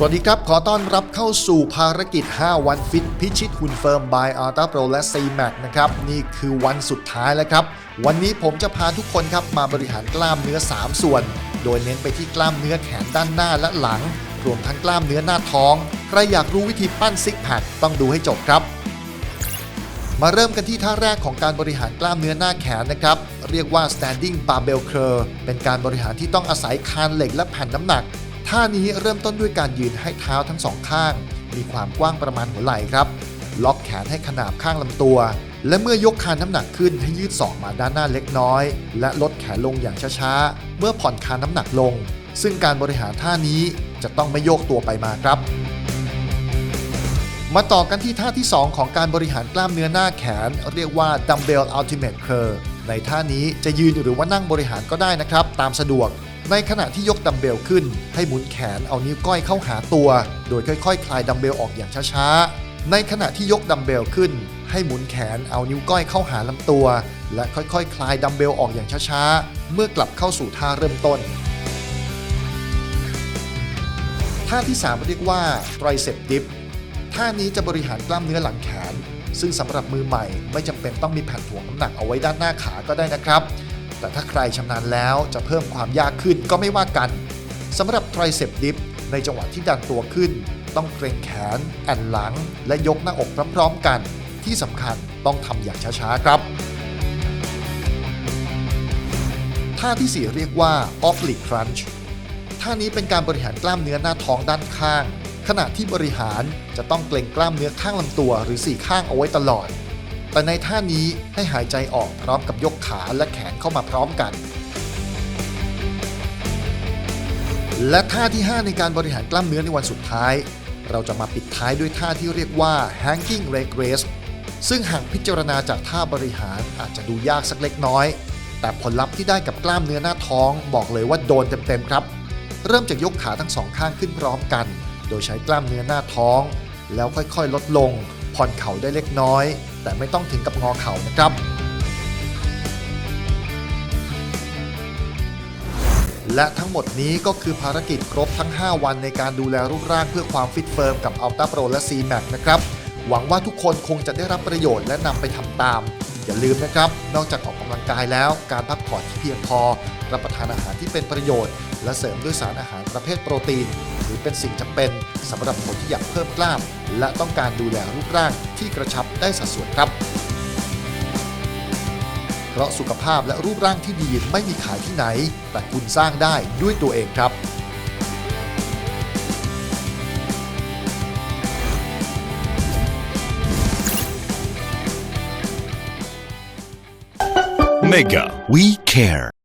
สวัสดีครับ ขอต้อนรับเข้าสู่ภารกิจ 5 วันฟิตพิชิตหุ่นเฟิร์ม by Ultra Pro และ c m a x นะครับ นี่คือวันสุดท้ายแล้วครับ วันนี้ผมจะพาทุกคนครับมาบริหารกล้ามเนื้อ 3 ส่วน โดยเน้นไปที่กล้ามเนื้อแขนด้านหน้าและหลัง รวมทั้งกล้ามเนื้อหน้าท้อง ใครอยากรู้วิธีปั้นซิกแพคต้องดูให้จบครับ มาเริ่มกันที่ท่าแรกของการบริหารกล้ามเนื้อหน้าแขนนะครับ เรียกว่า standing barbell curl เป็นการบริหารที่ต้องอาศัยคานเหล็กและแผ่นน้ำหนัก ท่านี้เริ่มต้นด้วยการยืนให้เท้าทั้งสองข้าง มีความกว้างประมาณหัวไหล่ครับ ล็อกแขนให้ขนาบข้างลำตัว และเมื่อยกคานน้ำหนักขึ้นให้ยืดศอกมาด้านหน้าเล็กน้อย และลดแขนลงอย่างช้าๆ เมื่อผ่อนคานน้ำหนักลง ซึ่งการบริหารท่านี้จะต้องไม่โยกตัวไปมาครับ มาต่อกันที่ท่าที่ 2 ของการบริหารกล้ามเนื้อหน้าแขน เรียกว่า Dumbbell Ultimate Curl ในท่านี้จะยืนหรือว่านั่งบริหารก็ได้นะครับ ตามสะดวก ในขณะที่ยกดัมเบลขึ้น ให้หมุนแขนเอานิ้วก้อยเข้าหาตัว โดยค่อยๆคลายดัมเบลออกอย่างช้าๆ ในขณะที่ยกดัมเบลขึ้น ให้หมุนแขนเอานิ้วก้อยเข้าหาลำตัว และค่อยๆคลายดัมเบลออกอย่างช้าๆ เมื่อกลับเข้าสู่ท่าเริ่มต้น ท่าที่ 3 เรียกว่า Tricep Dip ท่านี้จะบริหารกล้ามเนื้อหลังแขน ซึ่งสำหรับมือใหม่ไม่จำเป็นต้องมีแผ่นถ่วงน้ำหนักเอาไว้ด้านหน้าขาก็ได้นะครับ แต่ถ้าใครชำนาญแล้วจะเพิ่มความยากขึ้นก็ไม่ว่ากันสำหรับ tricep dip ในจังหวะที่ดันตัวขึ้น ต้องเกรงแขน แอนหลัง และยกหน้าอกพร้อมๆกัน ที่สำคัญต้องทำอย่างช้าๆครับท่าทีสี่4 เรียกว่า oblique crunch ท่านี้เป็นการบริหารกล้ามเนื้อหน้าท้องด้านข้าง ขณะที่บริหารจะต้องเกรงกล้ามเนื้อข้างลำตัวหรือสี่ข้างเอาไว้ตลอด แต่ในท่านี้ให้หายใจออกพร้อมกับยกขาและแขนเข้ามาพร้อมกัน และท่าที่ 5 ในการบริหารกล้ามเนื้อในวันสุดท้าย เราจะมาปิดท้ายด้วยท่าที่เรียกว่า hanging leg raise ซึ่งหากพิจารณาจากท่าบริหารอาจจะดูยากสักเล็กน้อย แต่ผลลัพธ์ที่ได้กับกล้ามเนื้อหน้าท้องบอกเลยว่าโดนเต็มๆครับ เริ่มจากยกขาทั้งสองข้างขึ้นพร้อมกัน โดยใช้กล้ามเนื้อหน้าท้อง แล้วค่อยๆ ลดลง ผ่อนเข่าได้เล็กน้อย แต่ไม่ต้องถึงกับงอเข่านะครับ และทั้งหมดนี้ก็คือภารกิจครบทั้ง 5 วันในการดูแลรูปร่างเพื่อความฟิตเฟิร์มกับ Ultra Pro และ c m a x นะครับหวังว่าทุกคนคงจะได้รับประโยชน์และนำไปทำตาม อย่าลืมนะครับ นอกจากออกกำลังกายแล้ว การพักผ่อนที่เพียงพอ รับประทานอาหารที่เป็นประโยชน์ และเสริมด้วยสารอาหารประเภทโปรตีน หรือเป็นสิ่งจำเป็นสำหรับคนที่อยากเพิ่มกล้าม และต้องการดูแลรูปร่างที่กระชับได้สัดส่วนครับ เพราะสุขภาพและรูปร่างที่ดีไม่มีขายที่ไหน แต่คุณสร้างได้ด้วยตัวเองครับ Mega, we care.